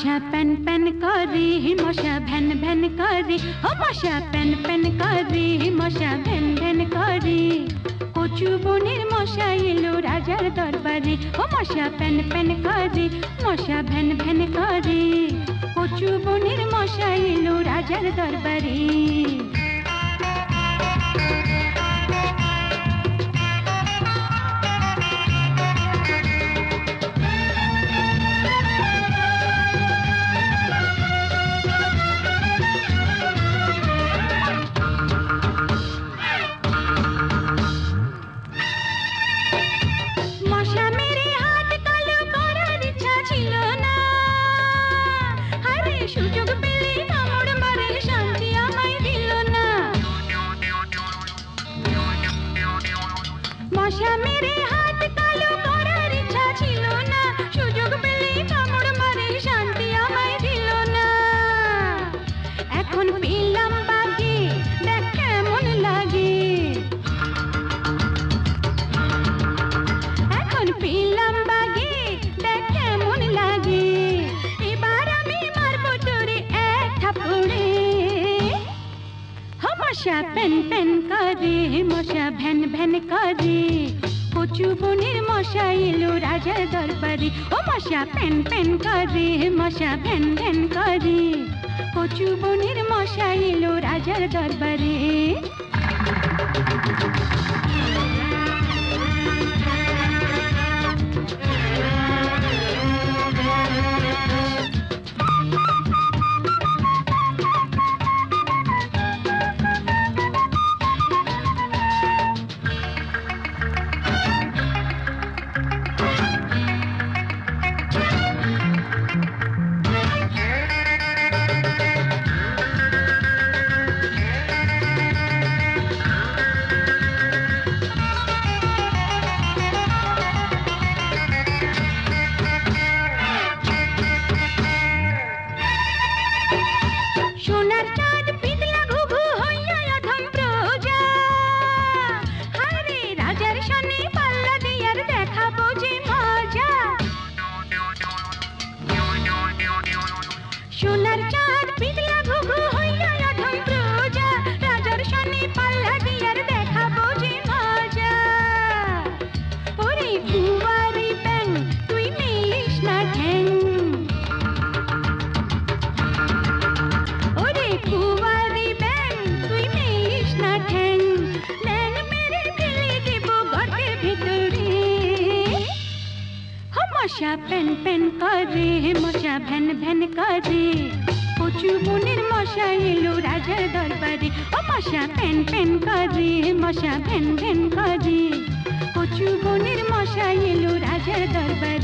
मशा pen pen करी, मशा भेन भेन करी, ओ मशा पेन पेन करी, मशा भेन भेन करी। कुछ बनिर मशा इलो राजार दरबारे, ओ मशा पेन पेन करी, मशा भेन भेन करी। कचु बनिर मशा राजा राजार दरबारे। মশা প্যান প্যান করে, মশা ভ্যান ভ্যান করে। কচু বনের মশা এলো রাজার দরবারে, ও মশা প্যান প্যান করে, মশা ভ্যান ভ্যান করে। কচু বনের মশা এলো রাজার দরবারে মশা প্যান প্যান করে, মশা ভ্যান ভ্যান করে। কচু বনের মশা এলো রাজার দরবারে, ও মশা প্যান প্যান করে, মশা ভ্যান ভ্যান করে। কচু বনের মশা এলো রাজার দরবারে